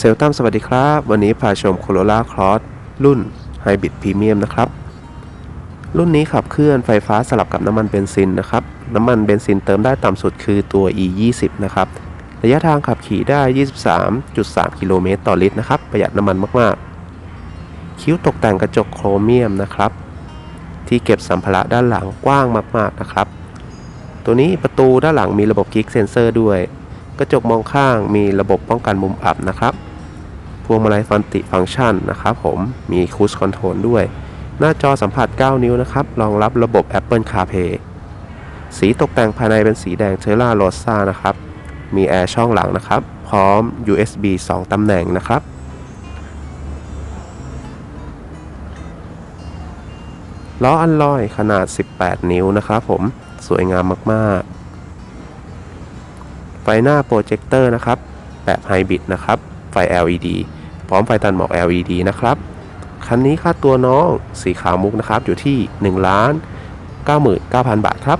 เซลตัมสวัสดีครับ วันนี้พาชม Corolla Cross รุ่น Hybrid Premium นะครับ รุ่นนี้ขับเคลื่อนไฟฟ้าสลับกับน้ำมันเบนซินนะครับ น้ำมันเบนซินเติมได้ต่ำสุดคือตัว E 2 0นะครับ ระยะทางขับขี่ได้ 23.3 กิโลเมตรต่อลิตรนะครับ ประหยัดน้ำมันมาก ๆ คิ้วตกแต่งกระจกโครเมียมนะครับ ที่เก็บสัมภาระด้านหลังกว้างมาก ๆ นะครับ ตัวนี้ประตูด้านหลังมีระบบกิ๊กเซนเซอร์ด้วย กระจกมองข้างมีระบบป้องกันมุมอับนะครับ พวงมาลัยฟันติฟังก์ชันนะครับผมมีคูสคอนโทรลด้วย หน้าจอสัมผัส 9 นิ้วนะครับ รองรับระบบ Apple CarPlay สีตกแต่งภายในเป็นสีแดงเทล่าโรซ่านะครับ มีแอร์ช่องหลังนะครับ พร้อม USB 2 ตำแหน่งนะครับ ล้ออัลลอยขนาด 18 นิ้วนะครับผม สวยงามมากๆ ฟหน้าโปรเจคเตอร์นะครับ แบบไฮบริดนะครับ ไฟ LED พร้อมไฟตัดหมอก LED นะครับ คันนี้ค่าตัวน้องสีขาวมุกนะครับ อยู่ที่ 1 ล้าน 99,000 บาทครับ